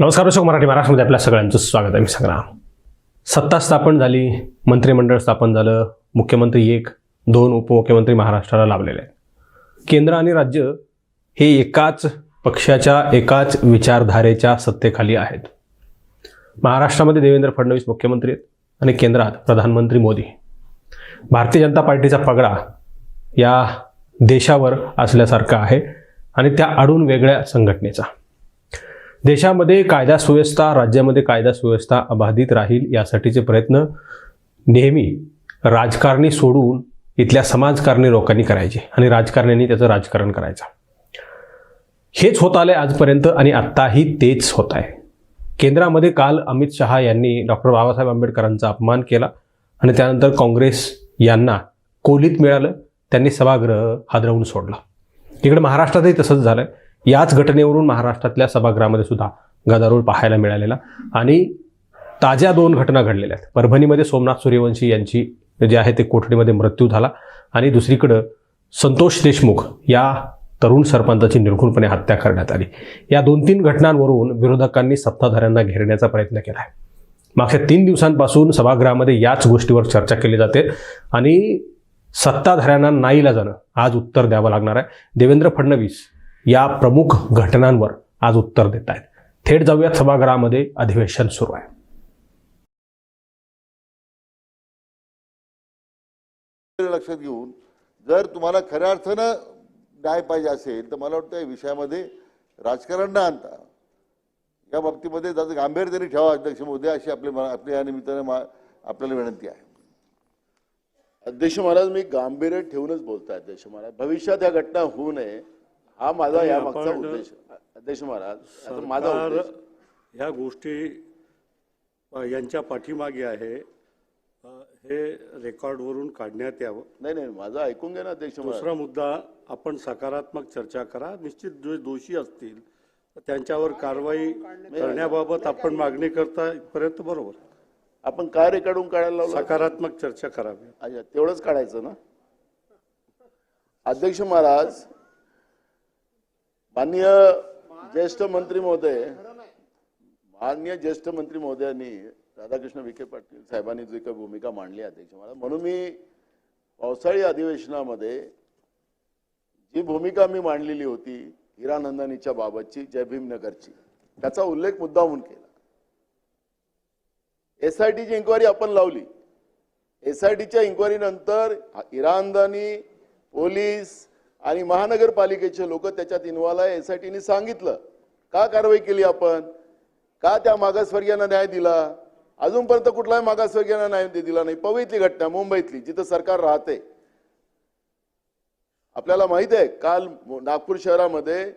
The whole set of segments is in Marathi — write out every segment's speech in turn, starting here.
नमस्कार दर्शक मराठी महाराष्ट्रामध्ये आपल्या सगळ्यांचं स्वागत आहे. मी संग्राम सत्ता स्थापन झाली मंत्रिमंडळ स्थापन झालं मुख्यमंत्री एक दोन उपमुख्यमंत्री महाराष्ट्राला लाभलेले आहेत. केंद्र आणि राज्य हे एकाच पक्षाच्या एकाच विचारधारेच्या सत्तेखाली आहेत. महाराष्ट्रामध्ये देवेंद्र फडणवीस मुख्यमंत्री आहेत आणि केंद्रात प्रधानमंत्री मोदी. भारतीय जनता पार्टीचा पगडा या देशावर असल्यासारखा आहे आणि त्या अडून वेगळ्या संघटनेचा. देशामध्ये कायदा सुव्यवस्था राज्यामध्ये कायदा सुव्यवस्था अबाधित राहील यासाठीचे प्रयत्न नेहमी राजकारणी सोडून इथल्या समाजकारणी लोकांनी करायचे आणि राजकारण्यांनी त्याचं राजकारण करायचं. हेच होत आलंय आजपर्यंत आणि आत्ताही तेच होत आहे. केंद्रामध्ये काल अमित शहा यांनी डॉक्टर बाबासाहेब आंबेडकरांचा अपमान केला आणि त्यानंतर काँग्रेस यांना कोलीत मिळालं त्यांनी सभागृह हादरवून सोडला. इकडे महाराष्ट्रातही तसंच झालंय. याच घटनेवरून महाराष्ट्रातल्या सभागृहामध्ये सुद्धा गदारोळ पाहायला मिळालेला. आणि ताज्या दोन घटना घडलेल्या आहेत. परभणीमध्ये सोमनाथ सूर्यवंशी यांची जे आहे ते कोठडीमध्ये मृत्यू झाला. आणि दुसरीकडं संतोष देशमुख या तरुण सरपंचाची निर्घुणपणे हत्या करण्यात आली. या दोन तीन घटनांवरून विरोधकांनी सत्ताधाऱ्यांना घेरण्याचा प्रयत्न केला आहे. मागच्या तीन दिवसांपासून सभागृहामध्ये याच गोष्टीवर चर्चा केली जाते. आणि सत्ताधाऱ्यांना नाईला जाणं आज उत्तर द्यावं लागणार आहे. देवेंद्र फडणवीस या प्रमुख घटनांवर आज उत्तर देत आहेत थेट जाऊयात सभागृहामध्ये अधिवेशन सुरू आहे. लक्षात घेऊन जर तुम्हाला खऱ्या अर्थानं न्याय पाहिजे असेल तर मला वाटतं या विषयामध्ये राजकारण न आणता. या बाबतीमध्ये त्याचं गांभीर्य तरी ठेवा अध्यक्ष मोदी अशी आपली आपल्या या निमित्ताने मा- आपल्याला विनंती आहे. अध्यक्ष महाराज मी गांभीर्य ठेवूनच बोलतोय अध्यक्ष महाराज. भविष्यात या घटना होऊ नये हा माझा या मागचा आपण- उद्देश. अध्यक्ष महाराज आता माझा सरकार उद्देश. ह्या गोष्टी अ, यांच्या पाठीमागे आहे. अ, हे रेकॉर्डवरून काढण्यात यावं. नाही नाही माझं ऐकून घ्या ना अध्यक्ष महाराज. दुसरा मुद्दा आपण सकारात्मक चर्चा करा. निश्चित जे दोषी असतील तर त्यांच्यावर कारवाई करण्याबाबत आपण मागणी करता इथपर्यंत बरोबर. आपण काय रेकॉर्डून काढायला लावलं? सकारात्मक चर्चा करावी. अच्छा तेवढंच काढायचं ना? अध्यक्ष महाराज माननीय ज्येष्ठ मंत्री महोदय माननीय ज्येष्ठ मंत्री महोदयांनी राधाकृष्ण विखे पाटील साहेबांनी जी काही भूमिका मांडली आहे अध्यक्ष म्हणून मी पावसाळी अधिवेशनामध्ये जी भूमिका मी मांडलेली होती हिरानंदानीच्या बाबतची जय भीमनगरची त्याचा उल्लेख मुद्दामून केला. एस आय इन्क्वायरी आपण लावली. एस आय इन्क्वायरी नंतर हिरानंदानी पोलीस आणि महानगरपालिकेचे लोक त्याच्यात इन्व्हॉल्व आहे एस आय टीने सांगितलं. का कारवाई केली आपण? का त्या मागासवर्गीयांना न्याय दिला? अजूनपर्यंत कुठलाही मागासवर्गीयांना न्याय दिला नाही. पवईतली घटना मुंबईतली जिथं सरकार राहते. आपल्याला माहीत आहे काल नागपूर शहरामध्ये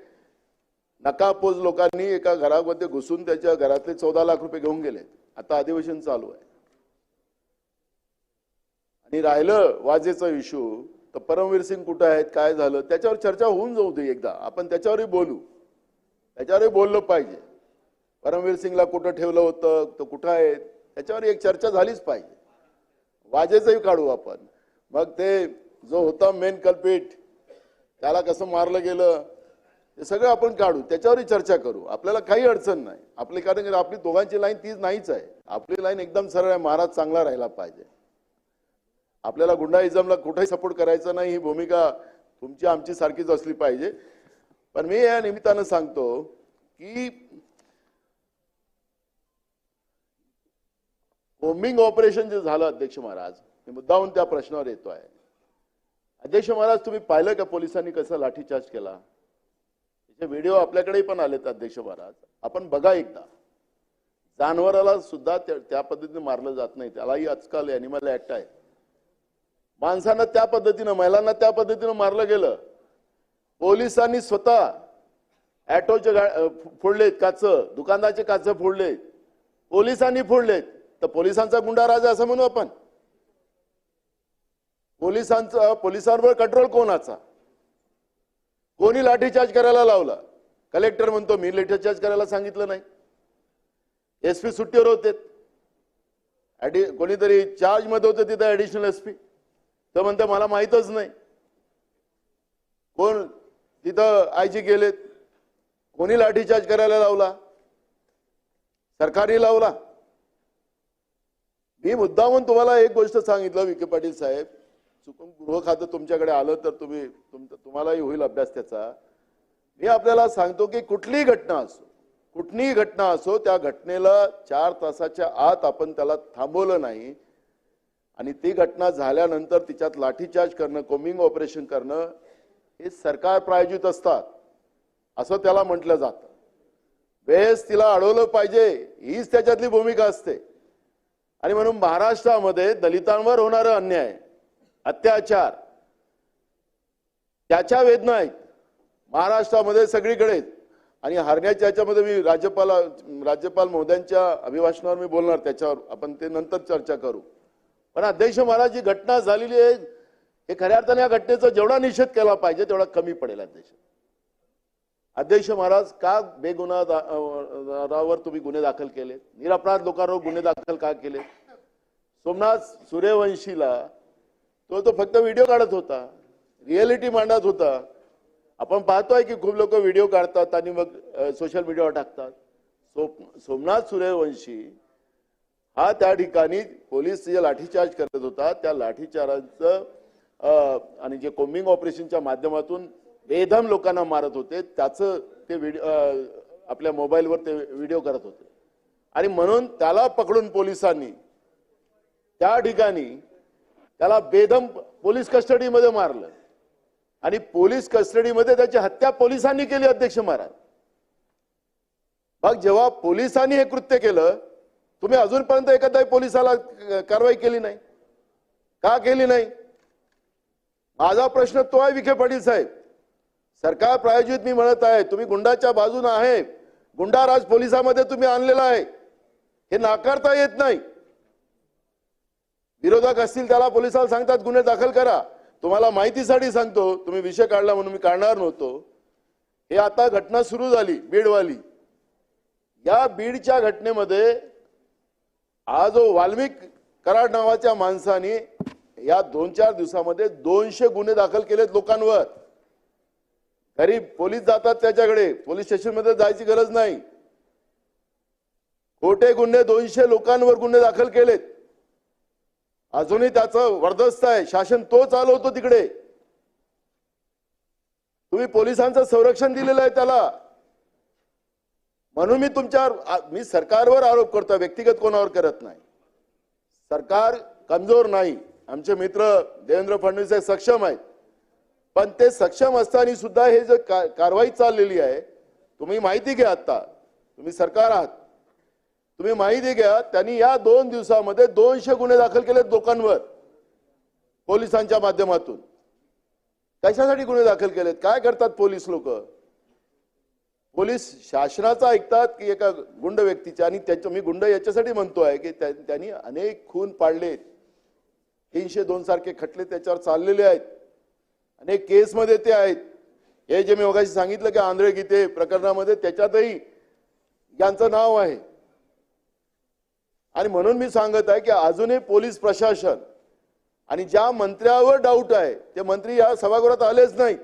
नकापोज लोकांनी एका घरामध्ये घुसून त्याच्या घरातले चौदा लाख रुपये घेऊन गेले. आता अधिवेशन चालू आहे. आणि राहिलं वाजेचा इश्यू तर परमवीर सिंग कुठं आहेत काय झालं त्याच्यावर चर्चा होऊन जाऊ दे एकदा. आपण त्याच्यावरही बोलू. त्याच्यावरही बोललं पाहिजे. परमवीर सिंगला कुठं ठेवलं होतं तो कुठं आहे त्याच्यावर एक चर्चा झालीच पाहिजे. वाजेचंही काढू आपण. मग ते जो होता मेन कल्पिट त्याला कसं मारलं गेलं हे सगळं आपण काढू. त्याच्यावरही चर्चा करू. आपल्याला काही अडचण नाही. आपली कारण आपली दोघांची लाईन तीच नाहीच आहे. आपली लाईन एकदम सरळ आहे. महाराज चांगला राहिला पाहिजे. आपल्याला गुंडाइजमला कुठेही सपोर्ट करायचा नाही ही भूमिका तुमची आमची सारखीच असली पाहिजे. पण मी या निमित्तानं सांगतो की कोम्बिंग ऑपरेशन जे झालं अध्यक्ष महाराज मी मुद्दाहून त्या प्रश्नावर येतो आहे अध्यक्ष महाराज तुम्ही पाहिलं का पोलिसांनी कसा लाठीचार्ज केला? त्याचे व्हिडिओ आपल्याकडेही पण आलेत अध्यक्ष महाराज. आपण बघा एकदा. जानवराला सुद्धा त्या पद्धतीने मारलं जात नाही. त्यालाही आजकाल ॲनिमल ऍक्ट आहे. माणसांना त्या पद्धतीनं महिलांना त्या पद्धतीनं मारलं गेलं. पोलिसांनी स्वतः ऍटोचे गा- फोडलेत काच दुकानदारचे काच फोडलेत. पोलिसांनी फोडलेत. तर पोलिसांचा गुंडा राजा असं म्हणू आपण. पोलिसांचा पोलिसांवर कंट्रोल कोणाचा? कोणी लाठीचार्ज करायला लावला? कलेक्टर म्हणतो मी लाठीचार्ज करायला सांगितलं नाही. एस पी सुट्टीवर होते. कोणीतरी चार्जमध्ये होते तिथे ऍडिशनल एसपी तर म्हणतं मला माहीतच नाही. कोण तिथं आयजी गेलेत कोणी लाठीचार्ज करायला लावला? सरकारने लावला. मी मुद्दामून तुम्हाला एक गोष्ट सांगितलं विखे पाटील साहेब. चुकून गृह खातं तुमच्याकडे आलं तर तुम्ही तुम तुम्हालाही होईल अभ्यास त्याचा. मी आपल्याला सांगतो की कुठलीही घटना असो कुठलीही घटना असो त्या घटनेला चार तासाच्या आत आपण त्याला थांबवलं नाही. आणि ती घटना झाल्यानंतर तिच्यात लाठीचार्ज करणं कोमिंग ऑपरेशन करणं हे सरकार प्रायोजित असतात. असं त्याला म्हटलं जातं. वेळेस तिला अडवलं पाहिजे हीच त्याच्यातली भूमिका असते. आणि म्हणून महाराष्ट्रामध्ये दलितांवर होणारा अन्याय अत्याचार त्याच्या वेदना आहेत. महाराष्ट्रामध्ये सगळीकडे आणि हरण्याच्या याच्यामध्ये मी राज्यपाल राज्यपाल महोदयांच्या अभिभाषणावर मी बोलणार त्याच्यावर आपण ते नंतर चर्चा करू. पण अध्यक्ष महाराज जी घटना झालेली आहे हे खऱ्या अर्थाने या घटनेचा जेवढा निषेध केला पाहिजे तेवढा कमी पडेल अध्यक्ष. अध्यक्ष महाराज का बेगुन्हावर तुम्ही गुन्हे दाखल केले? निरपराध लोकांवर गुन्हे दाखल का केले? सोमनाथ सूर्यवंशीला तो तो फक्त व्हिडिओ काढत होता रिअलिटी मांडत होता. आपण पाहतोय की खूप लोक व्हिडिओ काढतात आणि मग सोशल मीडियावर टाकतात. सो सोमनाथ सूर्यवंशी हा त्या ठिकाणी पोलीस जे लाठीचार्ज करत होता त्या लाठीचार्जचं आणि जे कोम्बिंग ऑपरेशनच्या माध्यमातून बेदम लोकांना मारत होते त्याचं ते व्हिडिओ आपल्या मोबाईलवर ते व्हिडिओ करत होते. आणि म्हणून त्याला पकडून पोलिसांनी त्या ठिकाणी त्याला बेदम पोलीस कस्टडीमध्ये मारलं. आणि पोलीस कस्टडीमध्ये त्याची हत्या पोलिसांनी केली अध्यक्ष महाराज. मग जेव्हा पोलिसांनी हे कृत्य केलं तुम्ही अजूनपर्यंत एखाद्या पोलिसाला कारवाई केली नाही. का केली नाही? माझा प्रश्न तो आहे विखे पाटील साहेब. सरकार प्रायोजित मी म्हणत आहे तुम्ही गुंडाच्या बाजून आहे. गुंडाराज पोलिसामध्ये तुम्ही आणलेला आहे. हे नाकारता येत नाही. विरोधक असतील त्याला पोलिसाला सांगतात गुन्हे दाखल करा. तुम्हाला माहितीसाठी सांगतो तुम्ही विषय काढला म्हणून मी काढणार नव्हतो. हे आता घटना सुरू झाली बीडवाली. या बीडच्या घटनेमध्ये हा जो वाल्मिक कराड नावाच्या माणसाने या दोन चार दिवसामध्ये दोनशे गुन्हे दाखल केलेत लोकांवर. घरी पोलीस जातात त्याच्याकडे. पोलीस स्टेशनमध्ये जायची गरज नाही. खोटे गुन्हे दोनशे लोकांवर गुन्हे दाखल केलेत. अजूनही त्याचं वर्धस्त आहे. शासन तो चालवतो तिकडे. तुम्ही पोलिसांचं संरक्षण दिलेलं आहे त्याला. म्हणून मी तुमच्यावर मी सरकारवर आरोप करतो व्यक्तिगत कोणावर करत नाही. सरकार कमजोर नाही. आमचे मित्र देवेंद्र फडणवीस हे सक्षम आहेत. पण ते सक्षम असताना सुद्धा हे जे का- कारवाई चाललेली आहे तुम्ही माहिती घ्या आता. तुम्ही सरकार आहात. तुम्ही माहिती घ्या त्यांनी या दोन दिवसामध्ये दोनशे गुन्हे दाखल केले लोकांवर पोलिसांच्या माध्यमातून. कशासाठी गुन्हे दाखल केलेत? काय करतात पोलीस लोक? पोलीस शासनाचा ऐकतात की एका गुंड व्यक्तीच्या आणि त्याच्या मी गुंड याच्यासाठी म्हणतोय की त्यांनी अनेक खून पाडलेत तीनशे दोन सारखे खटले त्याच्यावर चाललेले आहेत. अनेक केसमध्ये ते आहेत. हे जे मी मगाशी सांगितलं की आंध्रे गीते प्रकरणामध्ये त्याच्यातही यांचं नाव आहे. आणि म्हणून मी सांगत आहे की अजूनही पोलीस प्रशासन आणि ज्या मंत्र्यावर डाऊट आहे ते मंत्री या सभागृहात आलेच नाही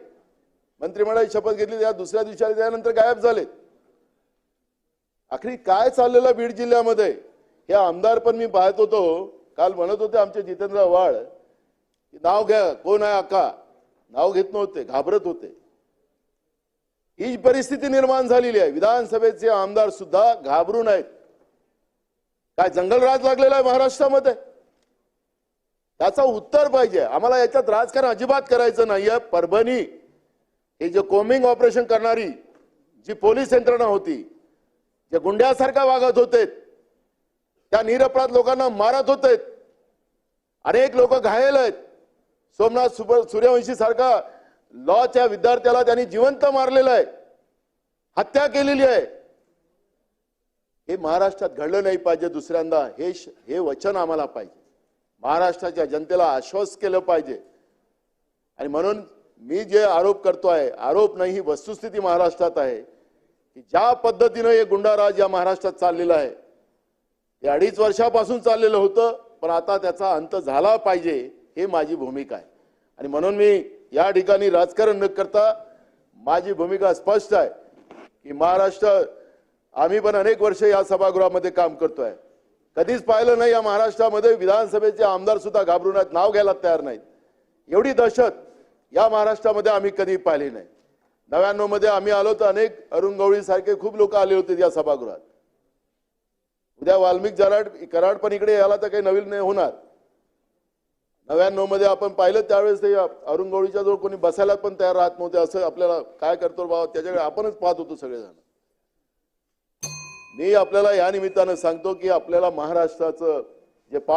मंत्रिमंडळाची शपथ घेतली त्या दुसऱ्या दिवशी त्यानंतर गायब झाले. आखरी काय चाललेलं बीड जिल्ह्यामध्ये? हे आमदार पण मी पाहत होतो. काल म्हणत होते आमचे जितेंद्र वाळ नाव घ्या कोण आहे अक्का? नाव घेत नव्हते घाबरत होते. ही परिस्थिती निर्माण झालेली आहे. विधानसभेचे आमदार सुद्धा घाबरून आहेत काय जंगलराज लागलेला आहे महाराष्ट्रामध्ये? त्याचं उत्तर पाहिजे. आम्हाला याच्यात राजकारण अजिबात करायचं नाहीये. परभणी हे जे कोमिंग ऑपरेशन करणारी जी पोलीस यंत्रणा होती जे गुंड्यासारखा वागत होते त्या निरपराध लोकांना मारत होते. अनेक लोक घायल आहेत. सोमनाथ सुपर सूर्यवंशी सारखा लॉच्या विद्यार्थ्याला त्यांनी जिवंत मारलेलं आहे. हत्या केलेली आहे. हे महाराष्ट्रात घडलं नाही पाहिजे दुसऱ्यांदा. हे हे वचन आम्हाला पाहिजे. महाराष्ट्राच्या जनतेला आश्वास केलं पाहिजे. आणि म्हणून मी जे आरोप करतो आहे आरोप नाही ही वस्तुस्थिती महाराष्ट्रात आहे की ज्या पद्धतीनं हे गुंडाराज या महाराष्ट्रात चाललेलं आहे ते अडीच वर्षापासून चाललेलं होतं पण आता त्याचा अंत झाला पाहिजे हे माझी भूमिका आहे. आणि म्हणून मी या ठिकाणी राजकारण न करता माझी भूमिका स्पष्ट आहे की महाराष्ट्र आम्ही पण अनेक वर्ष या सभागृहामध्ये काम करतोय. कधीच पाहिलं नाही या महाराष्ट्रामध्ये विधानसभेचे आमदार सुद्धा घाबरून आहेत, नाव घ्यायला तयार नाहीत. एवढी दहशत या महाराष्ट्रामध्ये आम्ही कधी पाहिले नाही. नव्याण्णवमध्ये आम्ही आलो तर अनेक अरुण गवळी सारखे खूप लोक आले होते या सभागृहात. उद्या वाल्मिक जराड कराड पण इकडे याला तर काही नवीन नाही होणार. नव्याण्णवमध्ये आपण पाहिलं त्यावेळेस ते अरुण गवळीच्या जवळ कोणी बसायला पण तयार राहत नव्हते. असं आपल्याला काय करतो बाबा त्याच्याकडे आपणच पाहत होतो सगळेजण. मी आपल्याला या निमित्तानं सांगतो की आपल्याला महाराष्ट्राचं जे पाच